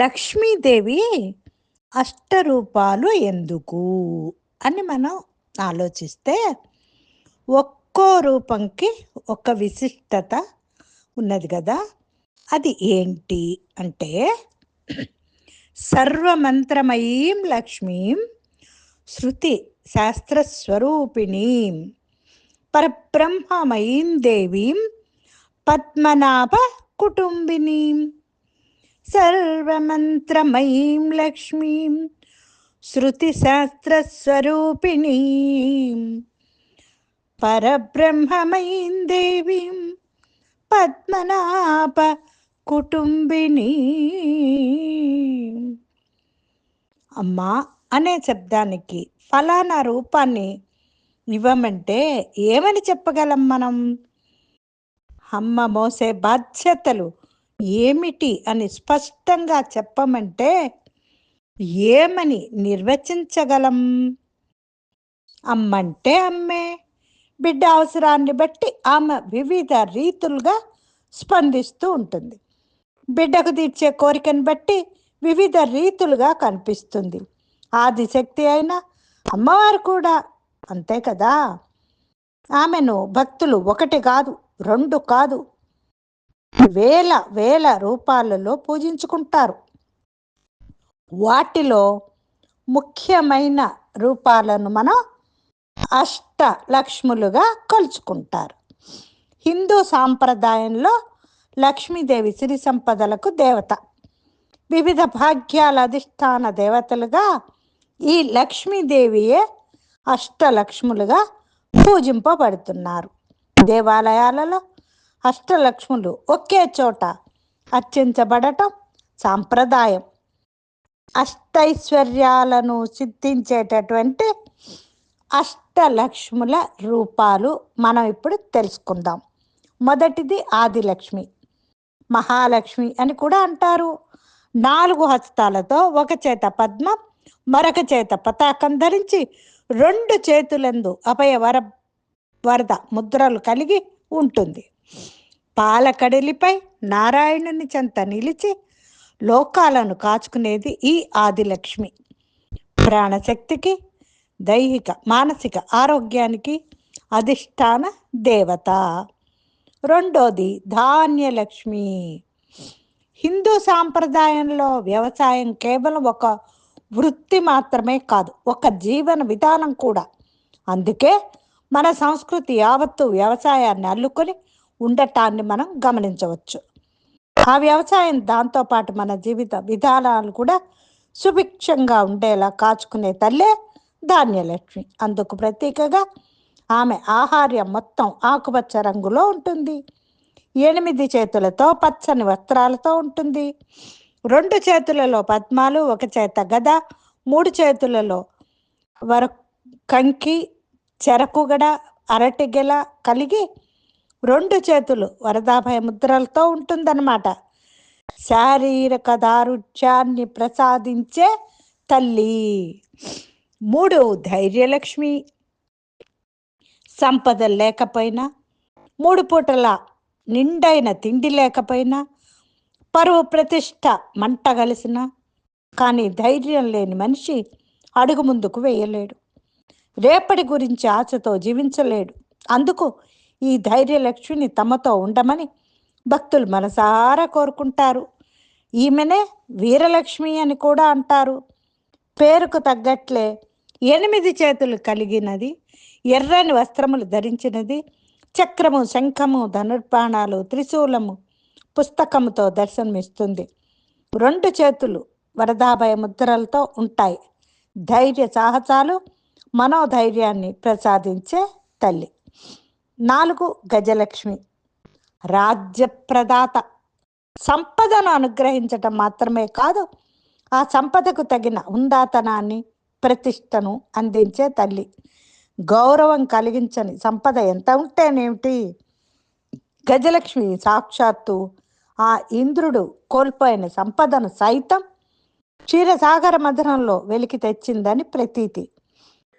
లక్ష్మీదేవి అష్టరూపాలు ఎందుకు అని మనం ఆలోచిస్తే ఒక్కో రూపంకి ఒక విశిష్టత ఉన్నది కదా. అది ఏంటి అంటే సర్వమంత్రమయీం లక్ష్మీం శృతి శాస్త్రస్వరూపిణీం పరబ్రహ్మమయీం దేవీం పద్మనాభ కుటుంబినీం. సర్వమంత్రమయీం లక్ష్మీం శృతిశాస్త్రస్వరూపిణీం పరబ్రహ్మమయీం దేవీం పద్మనాభ కుటుంబిని అమ్మా అనే శబ్దానికి ఫలానా రూపాన్ని ఇవ్వమంటే ఏమని చెప్పగలం మనం? అమ్మ మోసే బాధ్యతలు ఏమిటి అని స్పష్టంగా చెప్పమంటే ఏమని నిర్వచించగలం? అమ్మంటే అమ్మే. బిడ్డ అవసరాన్ని బట్టి ఆమె వివిధ రీతులుగా స్పందిస్తూ ఉంటుంది. బిడ్డకు తీర్చే కోరికను బట్టి వివిధ రీతులుగా కనిపిస్తుంది. ఆదిశక్తి అయిన అమ్మవారు కూడా అంతే కదా? ఆమెను భక్తులు ఒకటి కాదు రెండు కాదు వేల వేల రూపాలలో పూజించుకుంటారు. వాటిలో ముఖ్యమైన రూపాలను మనం అష్ట లక్ష్ములుగా కొలుచుకుంటారు. హిందూ సాంప్రదాయంలో లక్ష్మీదేవి సిరి సంపదలకు దేవత. వివిధ భాగ్యాల అధిష్టాన దేవతలుగా ఈ లక్ష్మీదేవియే అష్టలక్ష్ములుగా పూజింపబడుతున్నారు. దేవాలయాలలో అష్టలక్ష్ములు ఒకే చోట అర్చించబడటం సాంప్రదాయం. అష్టైశ్వర్యాలను సిద్ధించేటటువంటి అష్టలక్ష్ముల రూపాలు మనం ఇప్పుడు తెలుసుకుందాం. మొదటిది ఆదిలక్ష్మి. మహాలక్ష్మి అని కూడా అంటారు. నాలుగు హస్తాలతో ఒక చేత పద్మం మరొక చేత పతాకం ధరించి రెండు చేతులందు అభయ వర వరద ముద్రలు కలిగి ఉంటుంది. పాలకడలిపై నారాయణుని చెంత నిలిచి లోకాలను కాచుకునేది ఈ ఆదిలక్ష్మి. ప్రాణశక్తికి దైహిక మానసిక ఆరోగ్యానికి అధిష్టాన దేవత. రెండోది ధాన్యలక్ష్మి. హిందూ సాంప్రదాయంలో వ్యవసాయం కేవలం ఒక వృత్తి మాత్రమే కాదు ఒక జీవన విధానం కూడా. అందుకే మన సంస్కృతి యావత్తు వ్యవసాయాన్ని అల్లుకొని ఉండటాన్ని మనం గమనించవచ్చు. ఆ వ్యవసాయం దాంతోపాటు మన జీవిత విధానాలు కూడా సుభిక్షంగా ఉండేలా కాచుకునే తల్లే ధాన్యలక్ష్మి. అందుకు ప్రతీకగా ఆమె ఆహార్యం మొత్తం ఆకుపచ్చ రంగులో ఉంటుంది. ఎనిమిది చేతులతో పచ్చని వస్త్రాలతో ఉంటుంది. రెండు చేతులలో పద్మాలు ఒక చేత గద మూడు చేతులలో వర కంకి చెరకుగడ అరటిగెల కలిగి రెండు చేతులు వరదాభయ ముద్రలతో ఉంటుందన్నమాట. శారీరక దారుఢ్యాన్ని ప్రసాదించే తల్లి. మూడు ధైర్యలక్ష్మి. సంపద లేకపోయినా మూడు పూటల నిండైన తిండి లేకపోయినా పరువు ప్రతిష్ట మంట కలిసిన కానీ ధైర్యం లేని మనిషి అడుగు ముందుకు వేయలేడు. రేపటి గురించి ఆశతో జీవించలేడు. అందుకు ఈ ధైర్యలక్ష్మిని తమతో ఉండమని భక్తులు మనసారా కోరుకుంటారు. ఈమెనే వీరలక్ష్మి అని కూడా అంటారు. పేరుకు తగ్గట్లే ఎనిమిది చేతులు కలిగినది ఎర్రని వస్త్రములు ధరించినది చక్రము శంఖము ధనుర్బాణాలు త్రిశూలము పుస్తకముతో దర్శనమిస్తుంది. రెండు చేతులు వరదాభయ ముద్రలతో ఉంటాయి. ధైర్య సాహసాలు మనోధైర్యాన్ని ప్రసాదించే తల్లి. నాలుగు గజలక్ష్మి. రాజ్యప్రదాత. సంపదను అనుగ్రహించటం మాత్రమే కాదు ఆ సంపదకు తగిన ఉందాతనాన్ని ప్రతిష్టను అందించే తల్లి. గౌరవం కలిగించని సంపద ఎంత ఉంటేనేమిటి? గజలక్ష్మి సాక్షాత్తు ఆ ఇంద్రుడు కోల్పోయిన సంపదను సైతం క్షీరసాగర మధురంలో వెలికి తెచ్చిందని ప్రతీతి.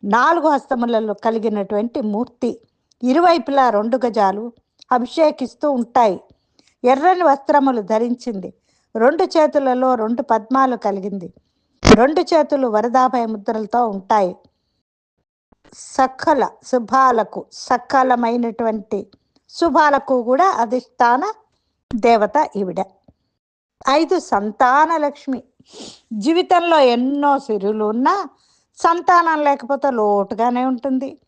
నాలుగు హస్తములలో కలిగినటువంటి మూర్తి. ఇరువైపులా రెండు గజాలు అభిషేకిస్తూ ఉంటాయి. ఎర్రని వస్త్రములు ధరించింది. రెండు చేతులలో రెండు పద్మాలు కలిగింది. రెండు చేతులు వరదాభయ ముద్రలతో ఉంటాయి. సకల శుభాలకు సకలమైనటువంటి శుభాలకు కూడా అధిష్టాన దేవత ఈవిడ. ఐదు సంతాన లక్ష్మి. జీవితంలో ఎన్నో సిరులు ఉన్నా సంతానం లేకపోతే లోటుగానే ఉంటుంది.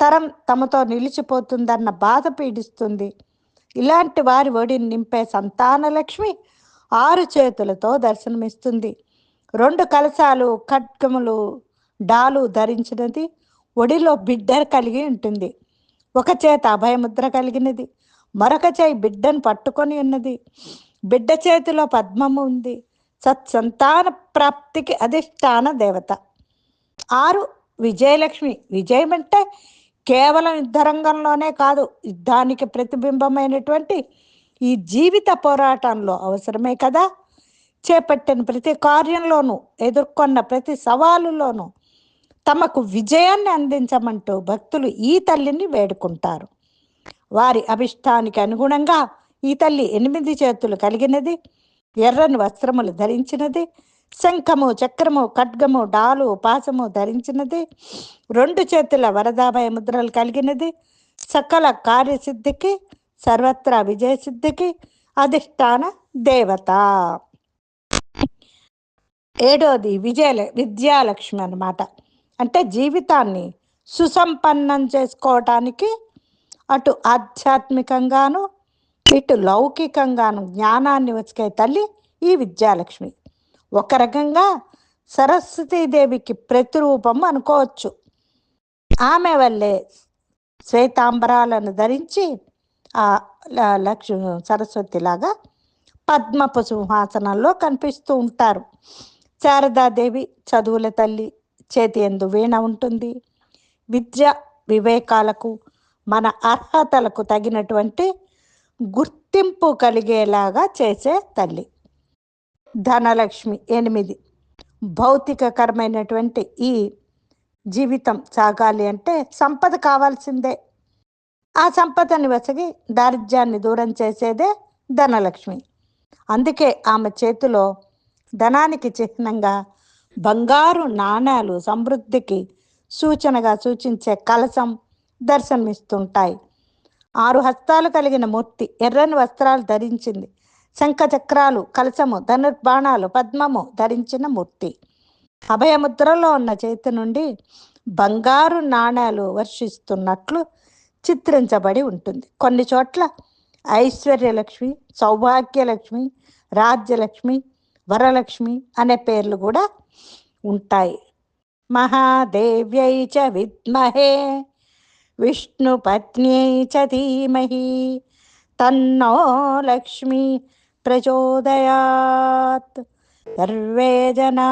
తరం తమతో నిలిచిపోతుందన్న బాధ పీడిస్తుంది. ఇలాంటి వారి ఒడిని నింపే సంతాన లక్ష్మి ఆరు చేతులతో దర్శనమిస్తుంది. రెండు కలశాలు ఖడ్గములు డాలు ధరించినది ఒడిలో బిడ్డ కలిగి ఉంటుంది. ఒక చేత అభయముద్ర కలిగినది మరొక చేయి బిడ్డను పట్టుకొని ఉన్నది. బిడ్డ చేతిలో పద్మము ఉంది. సత్సంతాన ప్రాప్తికి అధిష్టాన దేవత. ఆరు విజయలక్ష్మి. విజయం అంటే కేవలం యుద్ధరంగంలోనే కాదు యుద్ధానికి ప్రతిబింబమైనటువంటి ఈ జీవిత పోరాటంలో అవసరమే కదా. చేపట్టిన ప్రతి కార్యంలోనూ ఎదుర్కొన్న ప్రతి సవాలులోనూ తమకు విజయాన్ని అందించమంటూ భక్తులు ఈ తల్లిని వేడుకుంటారు. వారి అభిష్టానికి అనుగుణంగా ఈ తల్లి ఎనిమిది చేతులు కలిగినది ఎర్రని వస్త్రములు ధరించినది శంఖము చక్రము ఖడ్గము డాలు పాసము ధరించినది. రెండు చేతుల వరదాభయ ముద్రలు కలిగినది. సకల కార్యసిద్ధికి సర్వత్రా విజయసిద్ధికి అధిష్టాన దేవత. ఏడోది విజయ విద్యాలక్ష్మి అన్నమాట. అంటే జీవితాన్ని సుసంపన్నం చేసుకోవటానికి అటు ఆధ్యాత్మికంగాను ఇటు లౌకికంగాను జ్ఞానాన్ని వచ్చే తల్లి ఈ విద్యాలక్ష్మి. ఒక రకంగా సరస్వతీదేవికి ప్రతిరూపం అనుకోవచ్చు. ఆమె వల్లే శ్వేతాంబరాలను ధరించి ఆ లక్ష్మి సరస్వతిలాగా పద్మపు సింహాసనంలో కనిపిస్తూ ఉంటారు. శారదాదేవి చదువుల తల్లి చేతి ఎందు వీణ ఉంటుంది. విద్య వివేకాలకు మన అర్హతలకు తగినటువంటి గుర్తింపు కలిగేలాగా చేసే తల్లి. ధనలక్ష్మి ఎనిమిది. భౌతికకరమైనటువంటి ఈ జీవితం సాగాలి అంటే సంపద కావాల్సిందే. ఆ సంపదని వసగి దారిద్ర్యాన్ని దూరం చేసేదే ధనలక్ష్మి. అందుకే ఆమె చేతిలో ధనానికి చిహ్నంగా బంగారు నాణాలు సమృద్ధికి సూచనగా సూచించే కలసం దర్శనమిస్తుంటాయి. ఆరు హస్తాలు కలిగిన మూర్తి ఎర్రని వస్త్రాలు ధరించింది. శంఖచక్రాలు కలసము ధనుర్బాణాలు పద్మము ధరించిన మూర్తి. అభయముద్రలో ఉన్న చేతి నుండి బంగారు నాణాలు వర్షిస్తున్నట్లు చిత్రించబడి ఉంటుంది. కొన్ని చోట్ల ఐశ్వర్యలక్ష్మి సౌభాగ్యలక్ష్మి రాజ్యలక్ష్మి వరలక్ష్మి అనే పేర్లు కూడా ఉంటాయి. మహాదేవ్యై చ విద్మహే విష్ణుపత్న్యై చ ధీమహి తన్నో లక్ష్మి ప్రచోదయాత్ సర్వే జనా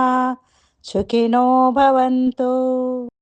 సుఖినో భవంతు